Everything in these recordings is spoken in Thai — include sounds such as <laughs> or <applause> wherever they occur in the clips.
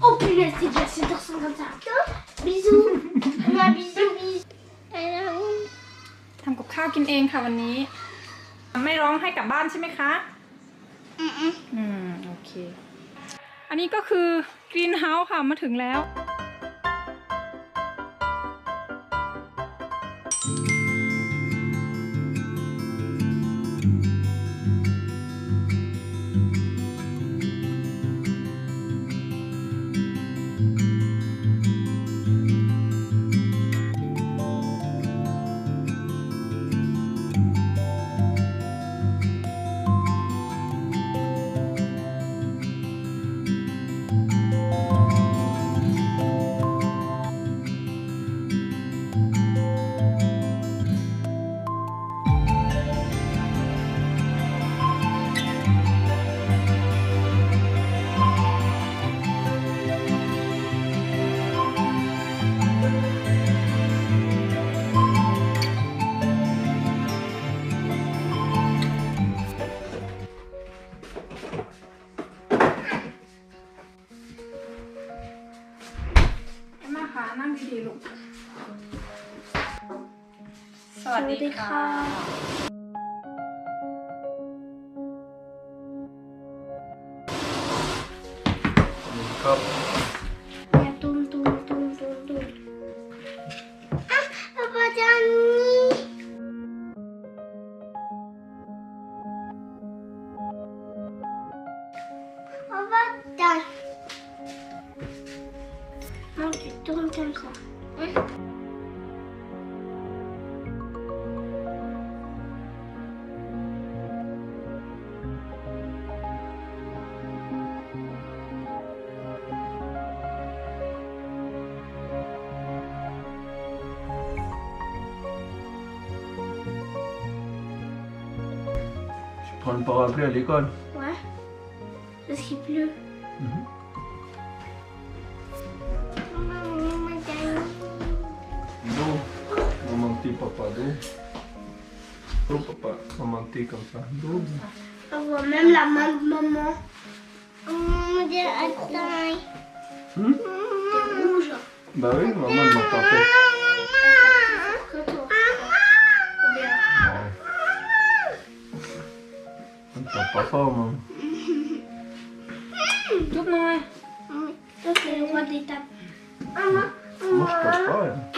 Oh punaise, c'est dur, c'est dur, comme ça. Bisous. Ma bisous, bisous. Alors, ทำกับข้าวกินเองค่ะวันนี้ ไม่ร้องให้กลับบ้านใช่ไหมคะ mm, mm. อืมโอเค อันนี้ก็คือกรีนเฮาส์ค่ะมาถึงแล้ว นั่งดีๆลูก สวัสดีค่ะ toi. Oui. Tu prends le parapluie à l'école Ouais. Parce qu'il pleut. Mhm. petit papadou. Oh papa, amanté comme ça. On voit même la main de maman. Oh mon dieu. Hum? Rouge. Bah oui, maman ne m'a pas fait. Pas maman. Tout, maman. Ça, c'est le roi des tables. Moi, je passe pas. Hein.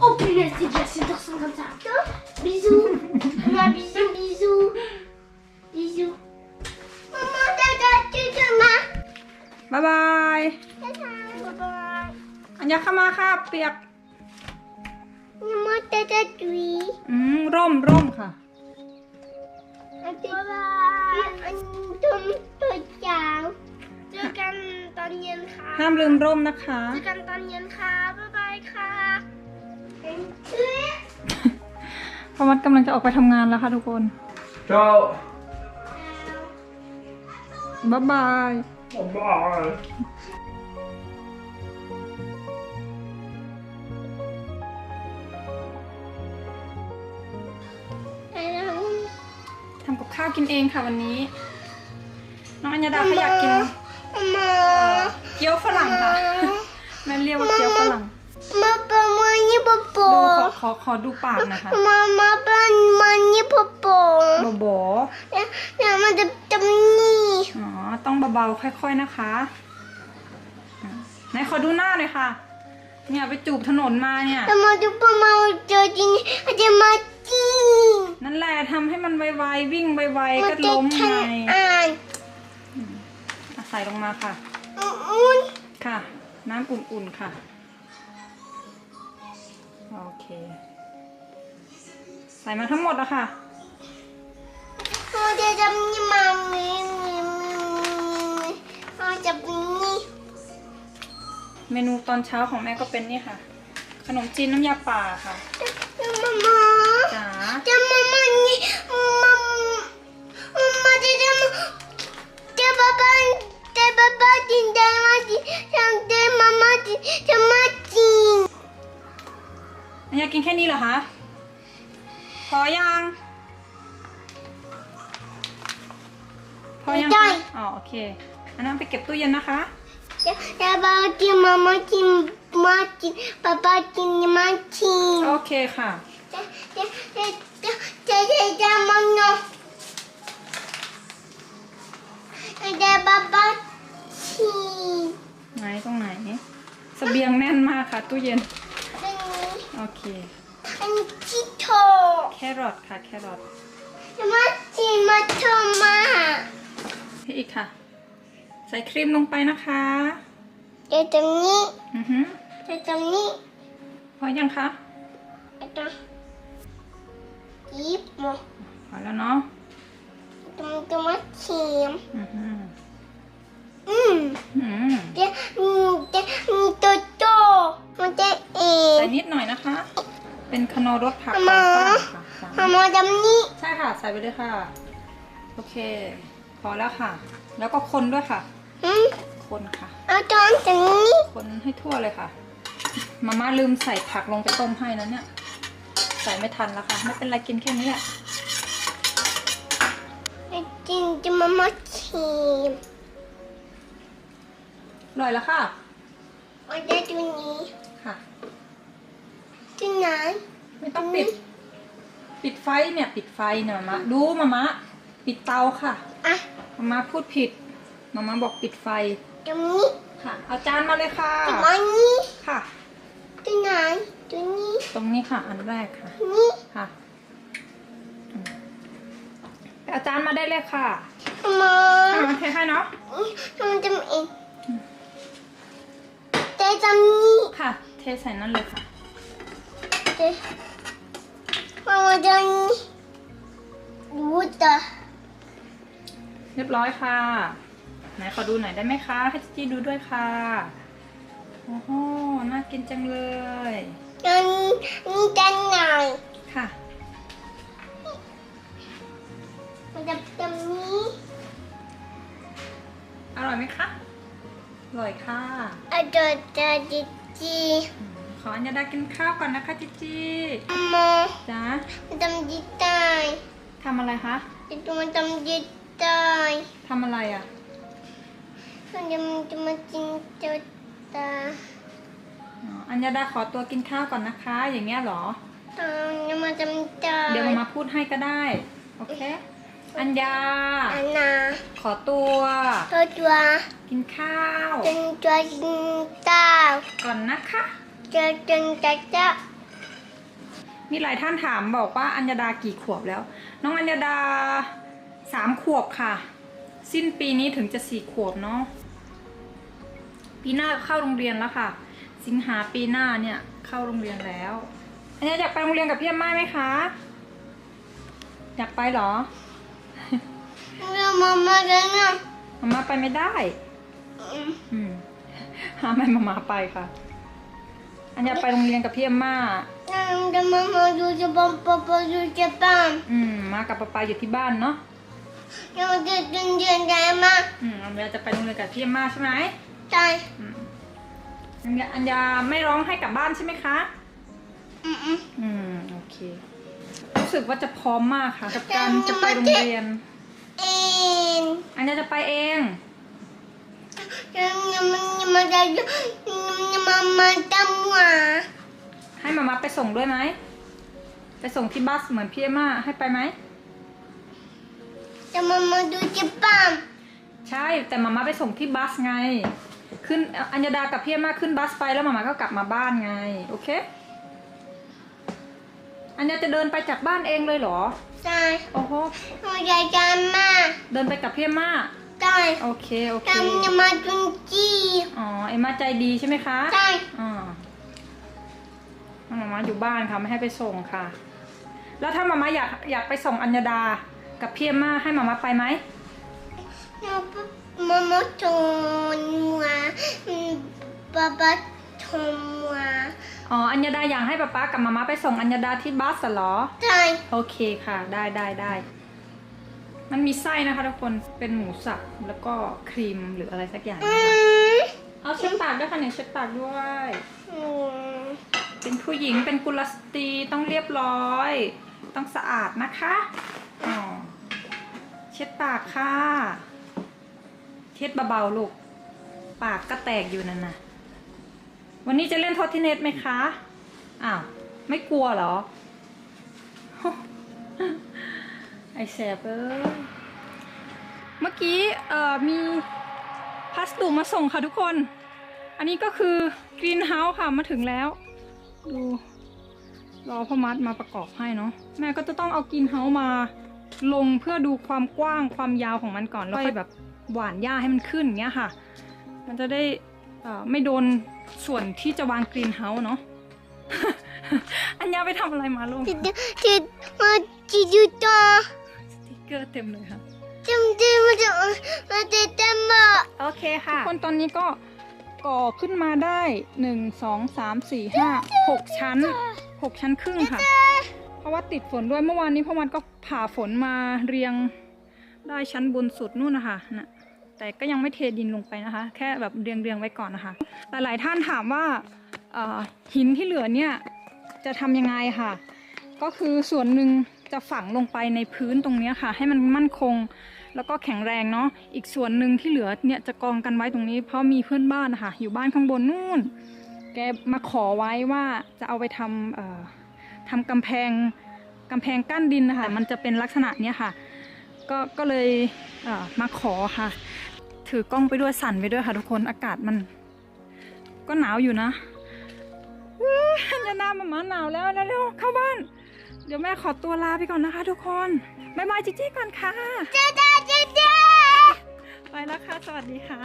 Oh punaise, c'est déjà 7h50 Bisous. <laughs> อัญญาเข้ามาค่ะ เปียก Maman, t'as tu อืมร่มร่มค่ะ Bye bye. Tum tôi chào. เจอกันตอนเย็นค่ะห้ามลืมร่มนะคะเจอกันตอนเย็นค่ะบ๊ายบายค่ะพอมัดกำลังจะออกไปทำงานแล้วค่ะทุกคน Ciao. บ๊ายบาย Bye bye. ทำกับาวกินเองค่ะวันนี้ น้องอัญญาดาเขาอยากกินมาเกี๊ยวฝรั่งค่ะแม่เรียกว่าเกี๊ยวฝรั่งมาเป็นมันนี่ปะปดูอขอขอขอดูปากหนะคะมามาเป็นมันนี่ปะปอโบโบเนี่ยมันจะจำนี่อ๋อต้องเบาๆค่อยๆนะคะอะไหนขอดูหน้าหน่อยค่ะ เนี่ยไปจูบถนนมาเนี่ยแต่มาดูปะมาเจอจริงอาจจะมาจริงนั่น แหละทำให้มันไวๆวิ่งไวมัๆก็จะล้มทัไงนอ่านอะไปส่ลงมาค่ะ อุ่นค่ะ น้ำอุ่นๆค่ะ โอเค ใส่มาทั้งหมดแล้วค่ะเราจะทำนี่มามีมีมีเราจะเป็นนี่เมนูตอนเช้าของแม่ก็เป็นนี่ค่ะ ขนมจีนน้ำยาป่าค่ะ มามา จ๋าจะมามานี่มามาจะจะมาจะบ้าบ้าจะบ้าบ้าจินจมาจินฉันจะมามาจินจะมาจินอันยากินแค่นี้เหรอคะพอยังพอยังคะอ๋อโอเคอันนั้นไปเก็บตู้เย็นนะคะจะบ้าจินมามาจินมาจินบ้าบ้าจินมาจินโอเคค่ะ ไหนตรงไหนเสบียงแน่นมากค่ะตู้เย็นเป็นนี้โอเค อันที่โถแครอทค่ะ แครอทจะมาจินมาโถมาให้อีกค่ะ ใส่ครีมลงไปนะคะจะตรงนี้ อือฮึจะตรงนี้ พอยังคะจะตรง ยิบมาพอแล้วเนาะตรงตรงมาเขียมอือฮึอืมอืมจะอืมจะอืมโตโตมันจะเอใส่งนิดหน่อยนะคะ เป็นคโนรสผักมาฝรั่งค่ะจ้ะมามาตรงนี้ใช่ค่ะ ใส่ไปเลยค่ะ โอเค พอแล้วค่ะ แล้วก็คนด้วยค่ะอืมคนค่ะ เอาตรงตรงนี้คนให้ทั่วเลยค่ะ มาม่าลืมใส่ผักลงไปต้มให้นะเนี่ย ใส่ไม่ทันแล้วค่ะ ไม่เป็นไรกินแค่นี้แหละจริงจะมามาเขียมอร่อยแล้วค่ะเอาได้ตรงนี้ค่ะที่ไหนไม่ต้องปิด ปิดไฟเนี่ย ปิดไฟเนี่ยมามาดูมามาปิดเตาค่ะอะมามาพูดผิด มามาบอกปิดไฟตรงนี้ค่ะ เอาจานมาเลยค่ะที่มานี้ค่ะที่ไหนตรงนี้ ตรงนี้ค่ะ อันแรกค่ะ นี่ค่ะอืมไปเอาจารย์มาได้เลยค่ะมาค่ะโอเคให้เนาะ ทำไมทำเองแต่ตรงนี้ค่ะ เทใส่นั่นเลยค่ะแต่มามาตรงนี้ดูต่อเรียบร้อยค่ะ ไหนขอดูหน่อยได้ไหมคะ ให้จีจี้ดูด้วยค่ะ โอ้โห น่ากินจังเลย ตรงนี้นี่ด้านไหนค่ะ มันจะตรงนี้อร่อยไหมคะ อร่อยค่ะอะเดี๋ยวจะจิจีอืมขออัญญาดากินข้าวก่อนนะคะจีจีมาจ้ามันทำจิตได้ทำอะไรคะจะมันทำจิตได้ทำอะไรอะมันจะมันจะมาจินจิตตา อ๋ออัญญาดาขอตัวกินข้าวก่อนนะคะ อย่างเงี้ยเหรอตอนจะมาทำได้เดี๋ยวมามาพูดให้ก็ได้ โอเค อัญญา อันนาขอตัว ตัวตัวกินข้าว จนตัวจินตาก่อนนะคะจะจนจะจะมีหลายท่านถามบอกว่าอัญญาดากี่ขวบแล้ว น้องอัญญาดาสามขวบค่ะ สิ้นปีนี้ถึงจะสี่ขวบเนาะปีหน้าเข้าโรงเรียนแล้วค่ะ สิงหาปีหน้าเนี่ยเข้าโรงเรียนแล้วอัญญาอยากไปโรงเรียนกับพี่อาม่าไหมคะ อยากไปเหรอเรามามาแล้วนะมาม่าไปไม่ได้อืมอืมหาไม่มามาไปค่ะ อันอยากไปโรงเรียนกับพี่อาม่าเราจะมามาดูจะปังปังปังดูจะปังอืมมากับป๊าป๊าอยู่ที่บ้านเนาะเราจะจนเดือนได้มาอืมอันยาจะไปโรงเรียนกับพี่อาม่าใช่ไหมใช่อืม อันยาอันยาไม่ร้องให้กลับบ้านใช่ไหมคะ อืมอืมอืมโอเค รู้สึกว่าจะพร้อมมากค่ะ กับการจะไปโรงเรียน เอ็นอันยาจะไปเอง ยังยังมันยังมาได้ยังยังมามาตามหัวให้มามาไปส่งด้วยไหม ไปส่งที่บัสเหมือนพี่อาม่าให้ไปไหม จะมามาดูจะปังใช่แต่มามาไปส่งที่บัสไง ขึ้นอัญญาดากับพี่อาม่าขึ้นบัสไปแล้วมามาก็กลับมาบ้านไง โอเค อัญญาจะเดินไปจากบ้านเองเลยเหรอ ใช่โอ้โหเราจะจำมาเดินไปกับพี่อาม่าใช่โอเคโอเคทำจะมาจุนจีอ๋อเอ็มมาใจดีใช่ไหมคะใช่อ่ามาม่าอยู่บ้านค่ะไม่ให้ไปส่งค่ะ แล้วถ้ามาม่าอยากอยากไปส่งอัญญดา กับพี่เอ็มมาให้มาม่าไปไหมแล้วมามาทนมาป๊าป๊าทนมาอ๋อ อัญญดาอยากให้ป๊าป๊ากับมาม่าไปส่งอัญญดาที่บัสเหรอใช่โอเคค่ะ ได้ได้ได้ มันมีไส้นะคะทุกคน เป็นหมูสับแล้วก็ครีมหรืออะไรสักอย่างอืนะคะมเอาเช็ดปากด้วยค่ะเนี่ยเช็ดปากด้วยอืมเป็นผู้หญิงเป็นกุลสตรีต้องเรียบร้อย ต้องสะอาดนะคะอ๋อเช็ดปากค่ะ เช็ดเบาๆลูก ปากก็แตกอยู่นั่นนะวันนี้จะเล่นทอทิเนตไหมคะ อ้าว ไม่กลัวเหรอ ไอแสบเอ้ยเมื่อกี้เอ่อมีพัสดุมาส่งค่ะทุกคน อันนี้ก็คือกรีนเฮาส์ค่ะมาถึงแล้ว ดูรอพ่อมัดมาประกอบให้เนาะแม่ก็จะต้องเอากรีนเฮาส์มาลงเพื่อดูความกว้างความยาวของมันก่อนแล้วค่อยแบบ หว่านหญ้าให้มันขึ้นอย่างเงี้ยค่ะ มันจะได้เอ่อไม่โดนส่วนที่จะวางกรีนเฮาส์เนาะอัญญาไปทำอะไรมาลูกที่ที่มาจีดูต่อสติกเกอร์เต็มเลยค่ะจำได้มาจะมาจะจำมาโอเคค่ะคนตอนนี้ก็ก่อขึ้นมาได้หนึ่งสองสามสี่ห้าหกชั้นหกชั้นครึ่งค่ะ เพราะว่าติดฝนด้วยเมื่อวานนี้พ่อมันก็ผ่าฝนมาเรียงได้ชั้นบนสุดนู่นนะคะนะ แต่ก็ยังไม่เทดินลงไปนะคะ แค่แบบเรียงเรียงๆไว้ก่อนนะคะ หลายๆท่านถามว่าหินที่เหลือเนี่ยจะทำยังไงค่ะ ก็คือส่วนหนึ่งจะฝังลงไปในพื้นตรงนี้ค่ะ ให้มันมั่นคงแล้วก็แข็งแรงเนาะอีกส่วนหนึ่งที่เหลือเนี่ยจะกองกันไว้ตรงนี้ เพราะมีเพื่อนบ้านนะคะอยู่บ้านข้างบนนู่น แกมาขอไว้ว่าจะเอาไปทำทำกำแพงกำแพงกั้นดินนะคะมันจะเป็นลักษณะเนี้ยค่ะ ก็ก็เลยเอ่อมาขอค่ะ ถือกล้องไปด้วยสั่นไปด้วยค่ะทุกคนอากาศมัน ก็หนาวอยู่นะอื้ออย่าหน้ามาหมาหนาวแล้วเร็วๆเข้าบ้าน เดี๋ยวแม่ขอตัวลาไปก่อนนะคะ ทุกคนบ๊ายบายจิ๊จี้ก่อนค่ะเจ๊เจ๊เจ๊เจ๊ไปแล้วค่ะ สวัสดีค่ะ